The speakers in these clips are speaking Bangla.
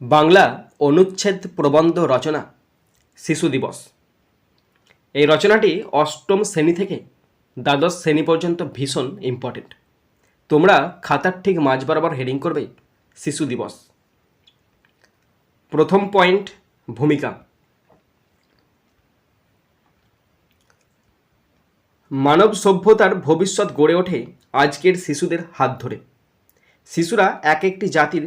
বাংলা অনুচ্ছেদ প্রবন্ধ রচনা, শিশু দিবস। এই রচনাটি অষ্টম শ্রেণি থেকে দ্বাদশ শ্রেণি পর্যন্ত ভীষণ ইম্পর্টেন্ট তোমরা খাতার ঠিক মাঝ বরাবর হেডিং করবে, শিশু দিবস। প্রথম পয়েন্ট ভূমিকা। মানব সভ্যতার ভবিষ্যৎ গড়ে ওঠে আজকের শিশুদের হাত ধরে। শিশুরা এক একটি জাতির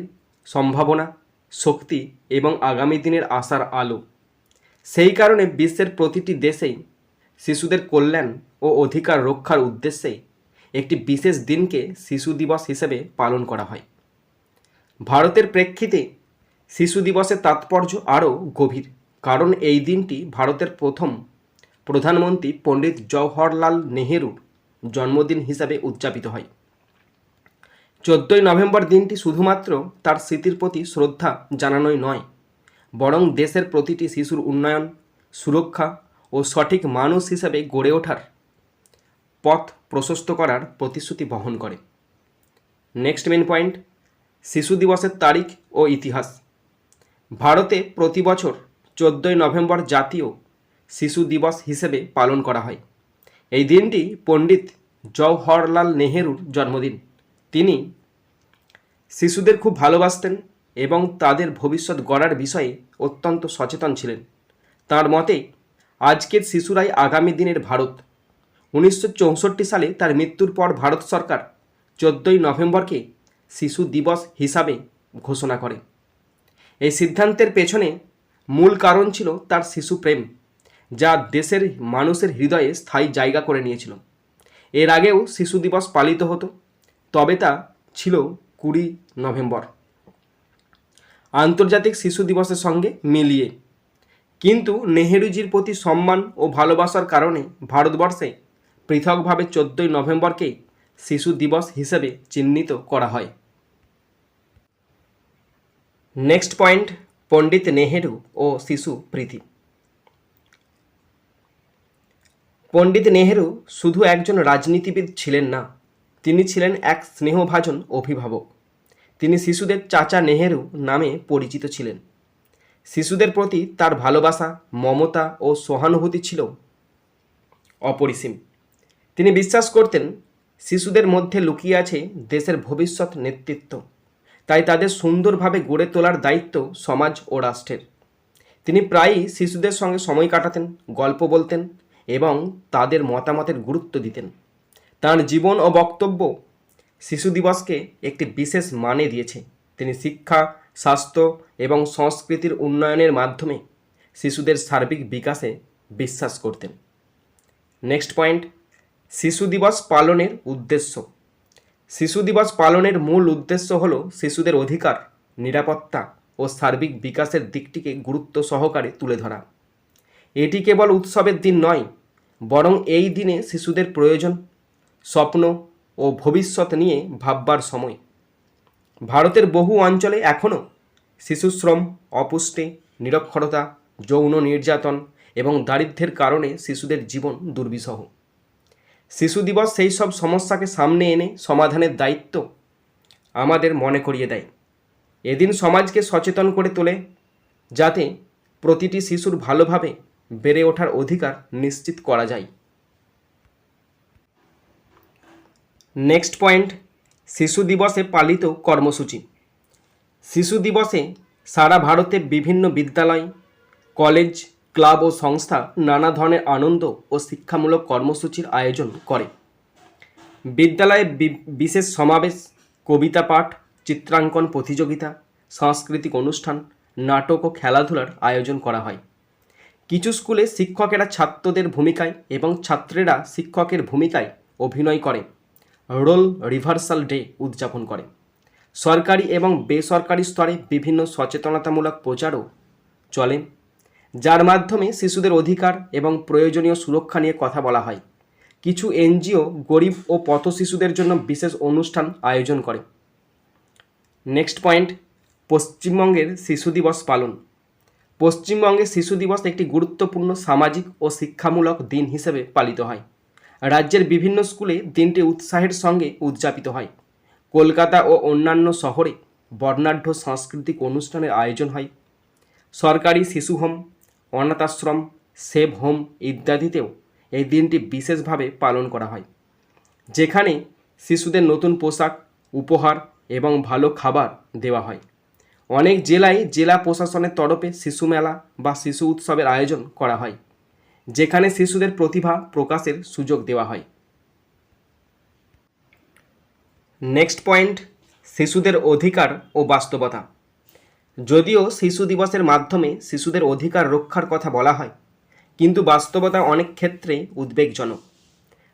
সম্ভাবনা শক্তি এবং আগামী দিনের আশার আলো। সেই কারণে বিশ্বের প্রতিটি দেশেই শিশুদের কল্যাণ ও অধিকার রক্ষার উদ্দেশ্যে একটি বিশেষ দিনকে শিশু দিবস হিসেবে পালন করা হয়। ভারতের প্রেক্ষিতে শিশু দিবসের তাৎপর্য আরও গভীর, কারণ এই দিনটি ভারতের প্রথম প্রধানমন্ত্রী পণ্ডিত জওহরলাল নেহেরুর জন্মদিন হিসাবে উদযাপিত হয়। চোদ্দোই নভেম্বর দিনটি শুধুমাত্র তার স্মৃতির প্রতি শ্রদ্ধা জানানোই নয়, বরং দেশের প্রতিটি শিশুর উন্নয়ন, সুরক্ষা ও সঠিক মানুষ হিসাবে গড়ে ওঠার পথ প্রশস্ত করার প্রতিশ্রুতি বহন করে। নেক্সট মেন পয়েন্ট, শিশু দিবসের তারিখ ও ইতিহাস। ভারতে প্রতি বছর চোদ্দোই নভেম্বর জাতীয় শিশু দিবস হিসেবে পালন করা হয়। এই দিনটি পণ্ডিত জওহরলাল নেহেরুর জন্মদিন। তিনি শিশুদের খুব ভালোবাসতেন এবং তাদের ভবিষ্যৎ গড়ার বিষয়ে অত্যন্ত সচেতন ছিলেন। তার মতে, আজকের শিশুরাই আগামী দিনের ভারত। উনিশশো চৌষট্টি সালে তার মৃত্যুর পর ভারত সরকার চোদ্দোই নভেম্বরকে শিশু দিবস হিসাবে ঘোষণা করে। এই সিদ্ধান্তের পেছনে মূল কারণ ছিল তার শিশু প্রেম, যা দেশের মানুষের হৃদয়ে স্থায়ী জায়গা করে নিয়েছিল। এর আগেও শিশু দিবস পালিত হতো। তবে তা ছিল কুড়ি নভেম্বর। আন্তর্জাতিক শিশু দিবসের সঙ্গে মিলিয়ে। কিন্তু নেহেরুজির প্রতি সম্মান ও ভালোবাসার কারণে ভারতবর্ষে পৃথকভাবে চোদ্দোই নভেম্বরকে শিশু দিবস হিসেবে চিহ্নিত করা হয়। নেক্সট পয়েন্ট, পণ্ডিত নেহেরু ও শিশু প্রীতি। পণ্ডিত নেহেরু শুধু একজন রাজনীতিবিদ ছিলেন না তিনি ছিলেন এক স্নেহভাজন অভিভাবক। তিনি শিশুদের চাচা নেহেরু নামে পরিচিত ছিলেন। শিশুদের প্রতি তার ভালোবাসা, মমতা ও সহানুভূতি ছিল অপরিসীম। তিনি বিশ্বাস করতেন, শিশুদের মধ্যে লুকিয়ে আছে দেশের ভবিষ্যৎ নেতৃত্ব। তাই তাদের সুন্দরভাবে গড়ে তোলার দায়িত্ব সমাজ ও রাষ্ট্রের। তিনি প্রায়ই শিশুদের সঙ্গে সময় কাটাতেন, গল্প বলতেন এবং তাদের মতামতের গুরুত্ব দিতেন। তার জীবন ও বক্তব্য শিশু দিবসকে একটি বিশেষ মানে দিয়েছে। তিনি শিক্ষা, স্বাস্থ্য এবং সংস্কৃতির উন্নয়নের মাধ্যমে শিশুদের সার্বিক বিকাশে বিশ্বাস করতেন। নেক্সট পয়েন্ট শিশু দিবস পালনের উদ্দেশ্য। শিশু দিবস পালনের মূল উদ্দেশ্য হল শিশুদের অধিকার, নিরাপত্তা ও সার্বিক বিকাশের দিকটিকে গুরুত্ব সহকারে তুলে ধরা। এটি কেবল উৎসবের দিন নয়, বরং এই দিনে শিশুদের প্রয়োজন স্বপ্ন ও ভবিষ্যৎ নিয়ে ভাববার সময়। ভারতের বহু অঞ্চলে এখনও শিশুশ্রম, অপুষ্টি, নিরক্ষরতা, যৌন নির্যাতন এবং দারিদ্র্যের কারণে শিশুদের জীবন দুর্বিষহ। শিশু দিবস সেই সব সমস্যাকে সামনে এনে সমাধানের দায়িত্ব আমাদের মনে করিয়ে দেয়। এদিন সমাজকে সচেতন করে তোলে যাতে প্রতিটি শিশুর ভালোভাবে বেড়ে ওঠার অধিকার নিশ্চিত করা যায়। নেক্সট পয়েন্ট শিশু দিবসে পালিত কর্মসূচি। শিশু দিবসে সারা ভারতে বিভিন্ন বিদ্যালয়, কলেজ, ক্লাব ও সংস্থা নানা ধরনের আনন্দ ও শিক্ষামূলক কর্মসূচির আয়োজন করে। বিদ্যালয়ে বিশেষ সমাবেশ, কবিতা পাঠ, চিত্রাঙ্কন প্রতিযোগিতা, সাংস্কৃতিক অনুষ্ঠান, নাটক ও খেলাধুলার আয়োজন করা হয়। কিছু স্কুলে শিক্ষকেরা ছাত্রদের ভূমিকায় এবং ছাত্রেরা শিক্ষকের ভূমিকায় অভিনয় করে। রোল রিভার্সাল ডে উদযাপন করে। সরকারি এবং বেসরকারি স্তরে বিভিন্ন সচেতনতামূলক প্রচারও চলে, যার মাধ্যমে শিশুদের অধিকার এবং প্রয়োজনীয় সুরক্ষা নিয়ে কথা বলা হয়। কিছু এনজিও গরিব ও পথ শিশুদের জন্য বিশেষ অনুষ্ঠান আয়োজন করে। নেক্সট পয়েন্ট, পশ্চিমবঙ্গের শিশু দিবস পালন। পশ্চিমবঙ্গে শিশু দিবস একটি গুরুত্বপূর্ণ সামাজিক ও শিক্ষামূলক দিন হিসেবে পালিত হয়। রাজ্যের বিভিন্ন স্কুলে দিনটি উৎসাহের সঙ্গে উদযাপিত হয়। কলকাতা ও অন্যান্য শহরে বর্ণাঢ্য সাংস্কৃতিক অনুষ্ঠানের আয়োজন হয়। সরকারি শিশু হোম অনাথ আশ্রম সেভ হোম ইত্যাদিতেও এই দিনটি বিশেষভাবে পালন করা হয়। যেখানে শিশুদের নতুন পোশাক, উপহার এবং ভালো খাবার দেওয়া হয়। অনেক জেলায় জেলা প্রশাসনের তরফে শিশু মেলা বা শিশু উৎসবের আয়োজন করা হয়। যেখানে শিশুদের প্রতিভা প্রকাশের সুযোগ দেওয়া হয়। নেক্সট পয়েন্ট শিশুদের অধিকার ও বাস্তবতা। যদিও শিশু দিবসের মাধ্যমে শিশুদের অধিকার রক্ষার কথা বলা হয়, কিন্তু বাস্তবতা অনেক ক্ষেত্রে উদ্বেগজনক।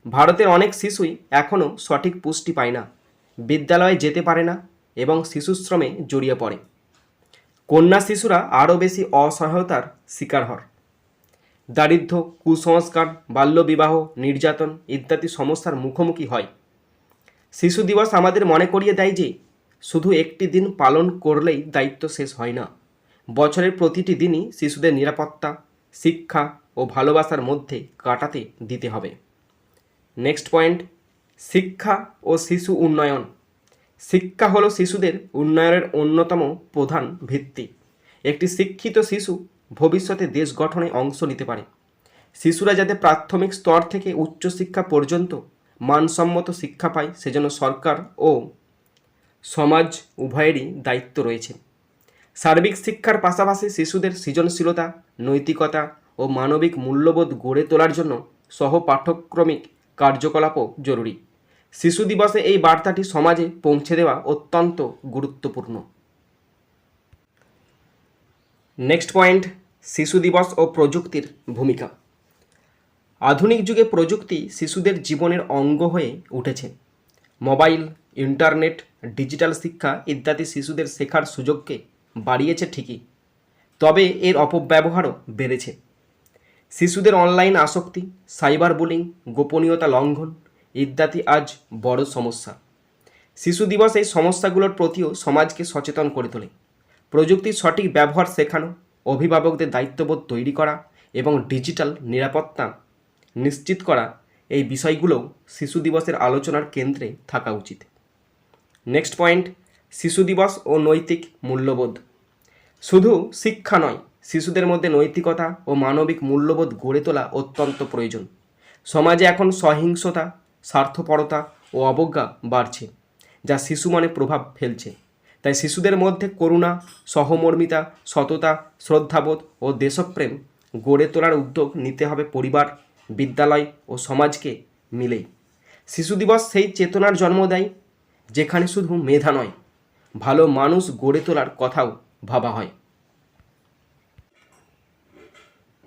ভারতের অনেক শিশুই এখনও সঠিক পুষ্টি পায় না, বিদ্যালয়ে যেতে পারে না এবং শিশুশ্রমে জড়িয়ে পড়ে। কন্যা শিশুরা আরও বেশি অসহায়তার শিকার হয় দারিদ্র্য, কুসংস্কার, বাল্যবিবাহ, নির্যাতন ইত্যাদি সমস্যার মুখোমুখি হয়। শিশু দিবস আমাদের মনে করিয়ে দেয় যে, শুধু একটি দিন পালন করলেই দায়িত্ব শেষ হয় না। বছরের প্রতিটি দিনই শিশুদের নিরাপত্তা, শিক্ষা ও ভালোবাসার মধ্যে কাটাতে দিতে হবে। নেক্সট পয়েন্ট, শিক্ষা ও শিশু উন্নয়ন। শিক্ষা হলো শিশুদের উন্নয়নের অন্যতম প্রধান ভিত্তি। একটি শিক্ষিত শিশু ভবিষ্যতে দেশ গঠনে অংশ নিতে পারে। শিশুরা যাতে প্রাথমিক স্তর থেকে উচ্চশিক্ষা পর্যন্ত মানসম্মত শিক্ষা পায়, সেজন্য সরকার ও সমাজ উভয়েরই দায়িত্ব রয়েছে। সার্বিক শিক্ষার পাশাপাশি শিশুদের সৃজনশীলতা, নৈতিকতা ও মানবিক মূল্যবোধ গড়ে তোলার জন্য সহ পাঠ্যক্রমিক কার্যকলাপও জরুরি। শিশু দিবসে এই বার্তাটি সমাজে পৌঁছে দেওয়া অত্যন্ত গুরুত্বপূর্ণ। নেক্সট পয়েন্ট শিশু দিবস ও প্রযুক্তির ভূমিকা। আধুনিক যুগে প্রযুক্তি শিশুদের জীবনের অঙ্গ হয়ে উঠেছে। মোবাইল, ইন্টারনেট, ডিজিটাল শিক্ষা ইত্যাদি শিশুদের শেখার সুযোগকে বাড়িয়েছে ঠিকই। তবে এর অপব্যবহারও বেড়েছে। শিশুদের অনলাইন আসক্তি, সাইবার বুলিং, গোপনীয়তা লঙ্ঘন ইত্যাদি আজ বড় সমস্যা। শিশু দিবস এই সমস্যাগুলোর প্রতিও সমাজকে সচেতন করে তোলে। প্রযুক্তির সঠিক ব্যবহার শেখানো, অভিভাবকদের দায়িত্ববোধ তৈরি করা এবং ডিজিটাল নিরাপত্তা নিশ্চিত করা এই বিষয়গুলোও শিশু দিবসের আলোচনার কেন্দ্রে থাকা উচিত। নেক্সট পয়েন্ট শিশু দিবস ও নৈতিক মূল্যবোধ। শুধু শিক্ষা নয়, শিশুদের মধ্যে নৈতিকতা ও মানবিক মূল্যবোধ গড়ে তোলা অত্যন্ত প্রয়োজন। সমাজে এখন সহিংসতা, স্বার্থপরতা ও অবজ্ঞা বাড়ছে, যা শিশু মনে প্রভাব ফেলছে। তাই শিশুদের মধ্যে করুণা, সহমর্মিতা, সততা, শ্রদ্ধাবোধ ও দেশপ্রেম গড়ে তোলার উদ্যোগ নিতে হবে পরিবার, বিদ্যালয় ও সমাজকে মিলেই। শিশু দিবস সেই চেতনার জন্ম দেয় যেখানে শুধু মেধা নয়, ভালো মানুষ গড়ে তোলার কথাও ভাবা হয়।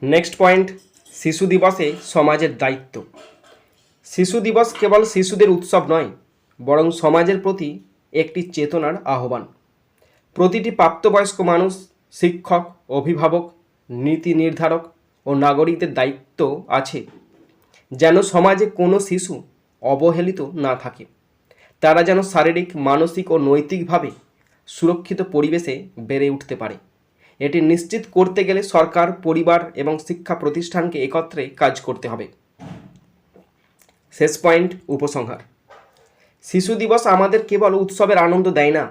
নেক্সট পয়েন্ট শিশু দিবসে সমাজের দায়িত্ব। শিশু দিবস কেবল শিশুদের উৎসব নয়, বরং সমাজের প্রতি একটি চেতনার আহ্বান। প্রতিটি প্রাপ্তবয়স্ক মানুষ, শিক্ষক, অভিভাবক, নীতি নির্ধারক ও নাগরিকদের দায়িত্ব আছে যেন সমাজে কোনো শিশু অবহেলিত না থাকে। তারা যেন শারীরিক, মানসিক ও নৈতিকভাবে সুরক্ষিত পরিবেশে বেড়ে উঠতে পারে। এটি নিশ্চিত করতে গেলে সরকার, পরিবার এবং শিক্ষা প্রতিষ্ঠানকে একত্রে কাজ করতে হবে। শেষ পয়েন্ট, উপসংহার। শিশু দিবস আমাদের কেবল উৎসবের আনন্দ দেয় না,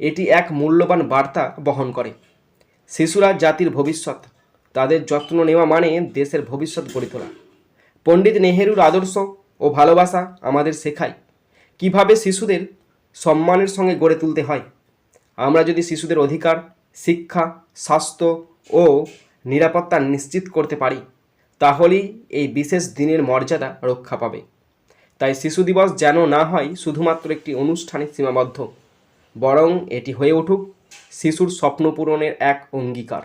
এটি এক মূল্যবান বার্তা বহন করে। শিশুরা জাতির ভবিষ্যৎ, তাদের যত্ন নেওয়া মানে দেশের ভবিষ্যৎ গড়ে তোলা। পণ্ডিত নেহেরুর আদর্শ ও ভালোবাসা আমাদের শেখায় কীভাবে শিশুদের সম্মানের সঙ্গে গড়ে তুলতে হয়। আমরা যদি শিশুদের অধিকার, শিক্ষা, স্বাস্থ্য ও নিরাপত্তা নিশ্চিত করতে পারি, তাহলেই এই বিশেষ দিনের মর্যাদা রক্ষা পাবে। তাই শিশু দিবস যেন না হয় শুধুমাত্র একটি অনুষ্ঠানে সীমাবদ্ধ, বরং এটি হয়ে উঠুক শিশুর স্বপ্ন পূরণের এক অঙ্গীকার।